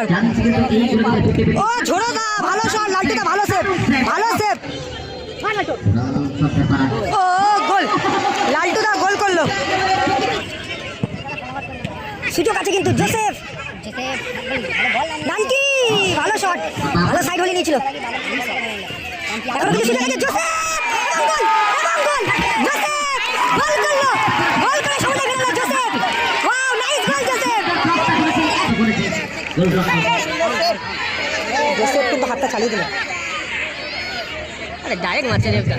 ও দা, ভালো শট ভালো ও, গোল। লালটুদা গোল করল। কিন্তু ভালো শট ভালো সাইড হলে নিয়েছিল। জোসেফ এবং গোল এবং গোল জোসেফ গোল করল গোল করে সামনে গেল Joseph wow nice goal Joseph Joseph কিন্তু হাতটা চালিয়ে দিল। আরে ডাইরেক্ট মারছে রেফটা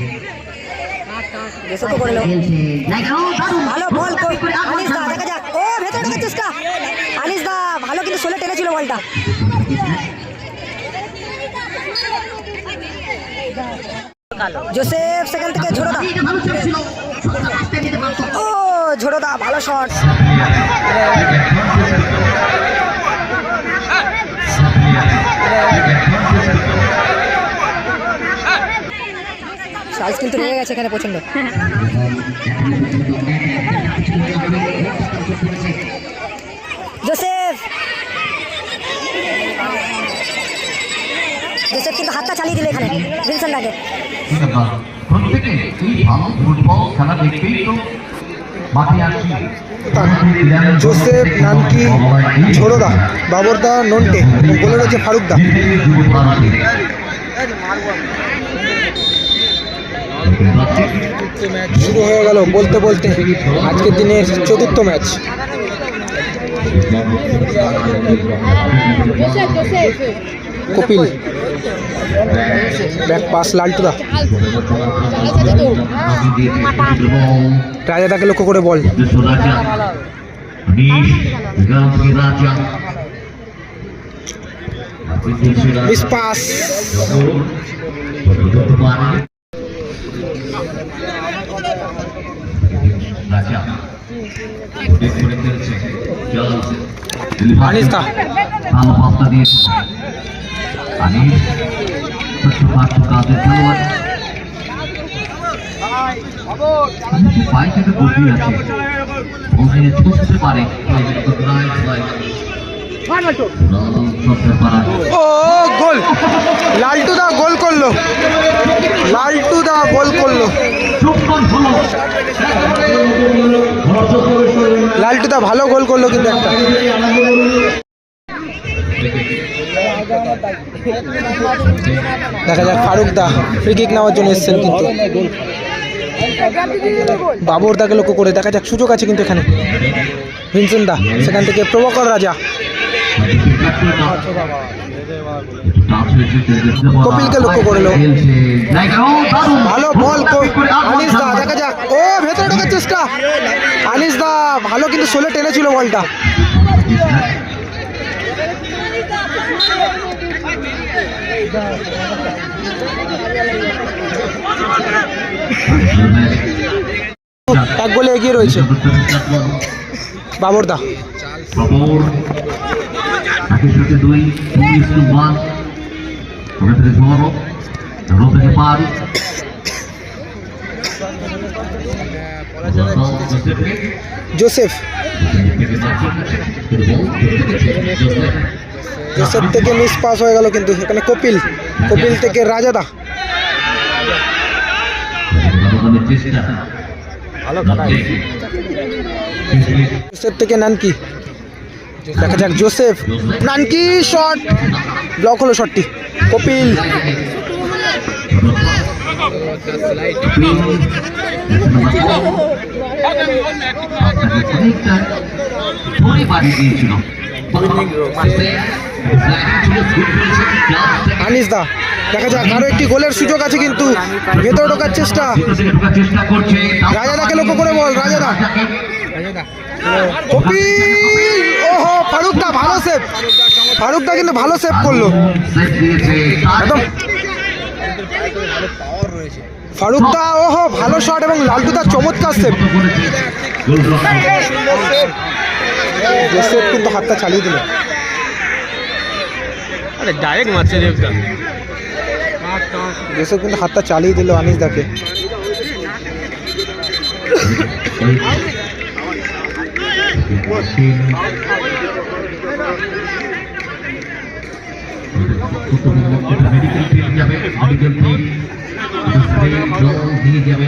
জোসেফও করে এলো। ভালো বল আনিস দা দেখা যাক। ও ভেতরে ঢোকার চেষ্টা আনিস দা ভালো কিন্তু সোলে টেনেছিল বলটা। জোসেফ সেখান থেকে ঝোড়ো দা। ও ঝোড়ো দা ভালো শট। সাইজ কিন্তু রেগে গেছে এখানে প্রচণ্ড জোসেফ! জোসেফ কিন্তু হাতটা চালিয়ে দিল এখানে লাগে প্রত্যেকে এই ভালো ফুটবল খেলা দেখবেই তো জোসেফ নানকি ঝোড়োদা, বাবরদা নন্টে, বলে রয়েছে ফারুকদা। শুরু হয়ে গেল বলতে বলতে আজকের দিনের চতুর্থ ম্যাচ। কপিল, ব্যাক পাস লালটুদা। রাজাদাকে লক্ষ্য করে বল। পাস আনিস গতি আছে। ওখানে ছুটতে পারে। ও গোল। লালটুদা গোল করল। লালটুদা গোল করল। লালটুদা ভালো গোল করল কিন্তু একটা। দেখা যাক ফারুক দা ফ্রি কিক নেওয়ার জন্য এসেছেন কিন্তু। বাবর দাকে লক্ষ্য করে দেখা যাক সুযোগ আছে কিন্তু এখানে। ভিনসেন দা, সেখান থেকে প্রভাকর রাজা। কপিলকে লক্ষ্য করল। ভালো বল আনিস দা, দেখা যাক। ও, ভেতরে ঢোকার চেষ্টা। আনিস দা, ভালো কিন্তু সোলে টেনেছিল বলটা। এক গোলে এগিয়ে রয়েছে। বাবর। দা খবর একের সাথে দুই উনিশ টু ওয়ান ওখান থেকে ঝড়ো ঝড়ো থেকে পার। জোসেফ। জোসেফ থেকে মিস পাস হয়ে গেল কিন্তু এখানে কপিল। কপিল থেকে রাজাদা। জোসেফ থেকে নানকি। দেখা যাক জোসেফ। নানকি শট ব্লক হলো শটটি কপিল। আনিস দা। দেখা যাক, আরও একটি গোলের সুযোগ আছে কিন্তু ভেতরে ঢোকার চেষ্টা। রাজাদাকে লক্ষ্য করে বল, রাজাদা। ওহো ফারুক দা ভালো সেভ ফারুক দা কিন্তু ভালো সেভ করল। সেট দিয়েছে একদম। ফারুক ওহো, ভালো শট এবং লালটু দা চমৎকার সেভ জোসেফ কিন্তু হাতটা চালিয়ে দিল। আরে ডাইরেক্ট মারছে রেফটা জোসেফ কিন্তু হাতটা চালিয়ে দিল আনিস দাকে। মেডিকেল টিম যাবে মেডিকেল টিম দিয়ে যাবে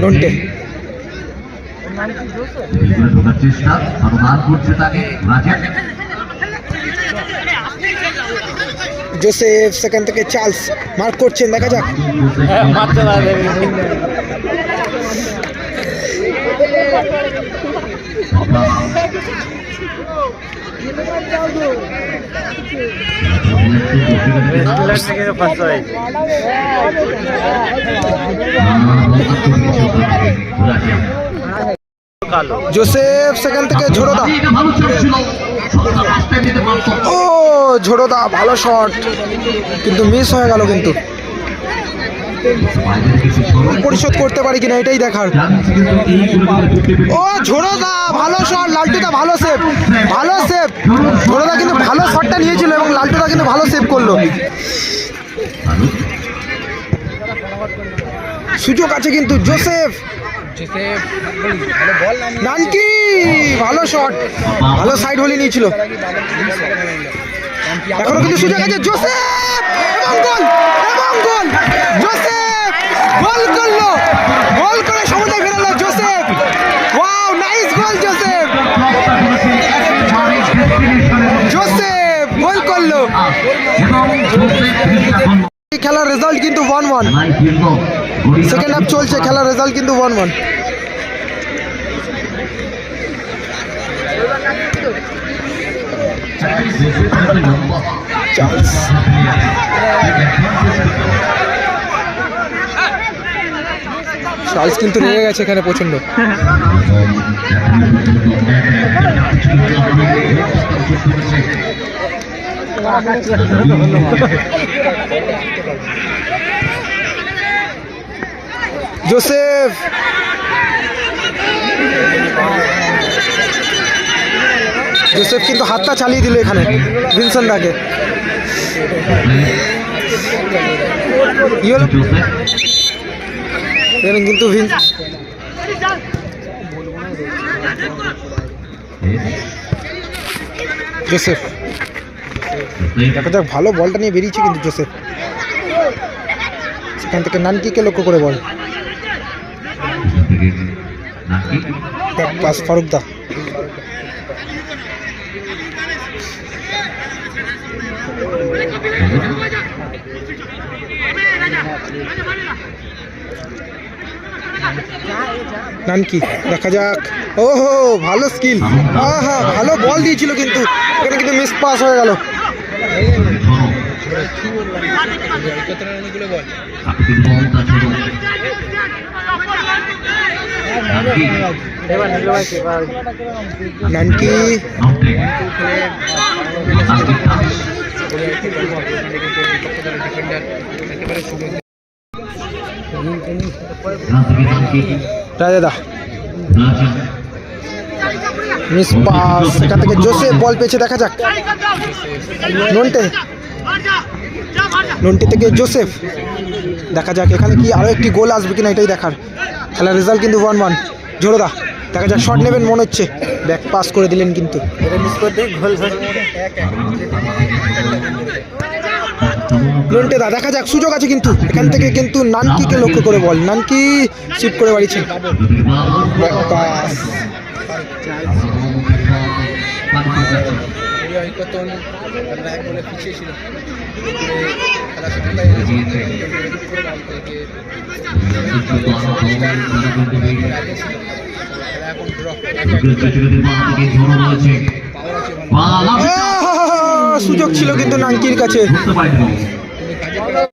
নন্টে চেষ্টা তাকে জোসেফ সেখান থেকে চার্লস। মার্ক করছেন দেখা যাক। মারতে পারবে জোসেফ সেখান থেকে ঝোড়োদা। ও ঝোড়োদা ভালো শট কিন্তু মিস হয়ে গেল কিন্তু। পরিশোধ করতে পারি কিনা এটাই দেখার। ও ঝোড়োদা ভালো শট লালটুদা, ভালো সেভ ভালো সেভ ঝোড়োদা কিন্তু ভালো শটটা নিয়েছিল এবং লালটুদা কিন্তু ভালো সেভ করল। সুযোগ আছে কিন্তু, জোসেফ। নানকি, ভালো শট ভালো সাইড হলে নিয়েছিল। এখনও কিন্তু সুযোগ আছে, জোসেফ জোসেফ। গোল করল। গোল করে সমুদ্রে ফেরালো Joseph. Wow, nice goal, Joseph. Joseph goal করল। খেলার রেজাল্ট কিন্তু ওয়ান ওয়ান সেকেন্ড হাফ চলছে, খেলার রেজাল্ট কিন্তু ওয়ান ওয়ান চার্লস কিন্তু রেগে গেছে এখানে প্রচণ্ড জোসেফ! জোসেফ কিন্তু হাতটা চালিয়ে দিল এখানে ভিনসন দাকে এখানে কিন্তু জোসেফ দেখা যাক ভালো বলটা নিয়ে বেরিয়েছে কিন্তু জোসেফ সেখান থেকে নানকিকে লক্ষ্য করে বল পাস ফারুক দা নানকি দেখা যাক। ওহো, ভালো স্কিল হ্যাঁ ভালো বল দিয়েছিল কিন্তু। এখানে কিন্তু মিস পাস হয়ে গেল। নানকি রাজা মিস পাস এখান থেকে জোসেফ বল পেয়েছে, দেখা যাক। নন্টে নন্টে থেকে জোসেফ। দেখা যাক, এখানে কি আরও একটি গোল আসবে কিনা, এটাই দেখার। খেলার রেজাল্ট কিন্তু ওয়ান ওয়ান ঝোড়োদা দেখা যাক শট নেবেন, মনে হচ্ছে। ব্যাক পাস করে দিলেন কিন্তু। দা, দেখা যাক, সুযোগ আছে কিন্তু। এখান থেকে কিন্তু নানকিকে লক্ষ্য করে বল। নানকি শিফট করে এখন সুযোগ ছিল কিন্তু নানকির কাছে।